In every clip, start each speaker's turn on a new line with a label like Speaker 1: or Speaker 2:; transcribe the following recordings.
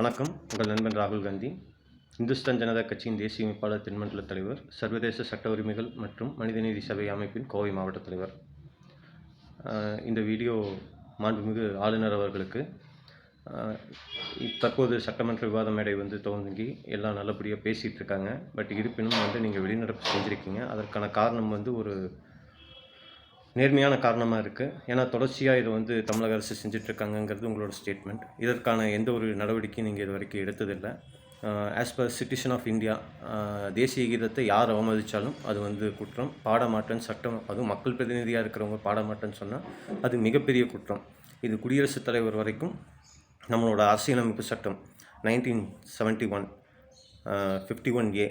Speaker 1: வணக்கம். உங்கள் நண்பன் ராகுல் காந்தி. இந்துஸ்தான் ஜனதா கட்சியின் தேசிய அமைப்பாளர் தென்மண்டல தலைவர் சர்வதேச சட்ட உரிமைகள் மற்றும் மனிதநீதி சபை அமைப்பின் கோவை மாவட்ட தலைவர். இந்த வீடியோ மாண்புமிகு ஆளுநர் அவர்களுக்கு தற்போது சட்டமன்ற விவாத மேடை வந்து துவங்கி எல்லாம் நல்லபடியாக பேசிகிட்டு இருக்காங்க. பட் இருப்பினும் வந்து நீங்கள் வெளிநடப்பு செஞ்சுருக்கீங்க. அதற்கான காரணம் வந்து ஒரு நேர்மையான காரணமாக இருக்குது ஏன்னா தொடர்ச்சியாக இதை வந்து தமிழக அரசு செஞ்சிட்ருக்காங்கங்கிறது உங்களோட ஸ்டேட்மெண்ட் இதற்கான எந்த ஒரு நடவடிக்கையும் நீங்கள் இது வரைக்கும் எடுத்ததில்லை. As per citizen of India தேசிய கீதத்தை யார் அவமதித்தாலும் அது வந்து குற்றம். பாடமாட்டேன்னு சட்டம் அதுவும் மக்கள் பிரதிநிதியாக இருக்கிறவங்க பாடமாட்டேன்னு சொன்னால் அது மிகப்பெரிய குற்றம். இது குடியரசுத் தலைவர் வரைக்கும் நம்மளோட அரசியலமைப்பு சட்டம் nineteen seventy one fifty one A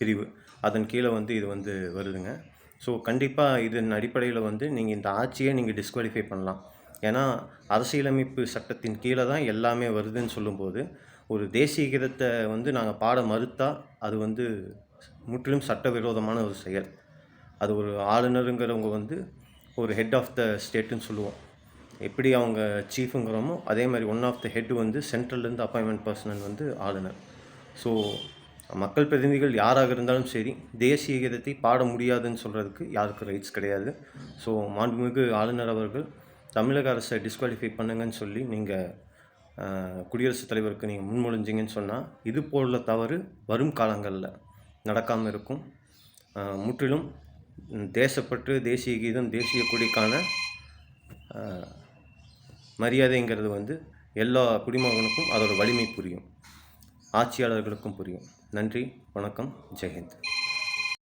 Speaker 1: பிரிவு. அதன் கீழே வந்து இது வந்து வருதுங்க. ஸோ கண்டிப்பாக இதன் அடிப்படையில் வந்து நீங்கள் இந்த ஆட்சியை நீங்கள் டிஸ்குவாலிஃபை பண்ணலாம். ஏன்னா அரசியலமைப்பு சட்டத்தின் கீழே தான் எல்லாமே வருதுன்னு சொல்லும்போது ஒரு தேசிய கீதத்தை வந்து நாங்கள் பாட மறுத்தால் அது வந்து முற்றிலும் சட்டவிரோதமான ஒரு செயல். அது ஒரு ஆளுநருங்கிறவங்க வந்து ஒரு ஹெட் ஆஃப் த ஸ்டேட்டுன்னு சொல்லுவோம். எப்படி அவங்க சீஃபுங்கிறோமோ அதே மாதிரி ஒன் ஆஃப் த ஹெட் வந்து சென்ட்ரல்லேருந்து அப்பாயின்மெண்ட் பர்சனல் வந்து ஆளுநர். ஸோ மக்கள் பிரதிநிதிகள் யாராக இருந்தாலும் சரி தேசிய கீதத்தை பாட முடியாதுன்னு சொல்கிறதுக்கு யாருக்கும் ரைட்ஸ் கிடையாது. ஸோ மாண்புமிகு ஆளுநர் அவர்கள் தமிழக அரசை டிஸ்குவாலிஃபை பண்ணுங்கன்னு சொல்லி நீங்கள் குடியரசுத் தலைவருக்கு நீங்கள் முன்மொழிஞ்சிங்கன்னு சொன்னால் இது போல தவறு வரும் காலங்களில் நடக்காமல் இருக்கும். முற்றிலும் தேசப்பற்று தேசிய கீதம் தேசிய கொடிக்கான மரியாதைங்கிறது வந்து எல்லா குடிமகனுக்கும் அதோட வலிமை புரியும். ஆட்சியாளர்களுக்கும் புரியும். நன்றி வணக்கம் ஜெயஹிந்த்.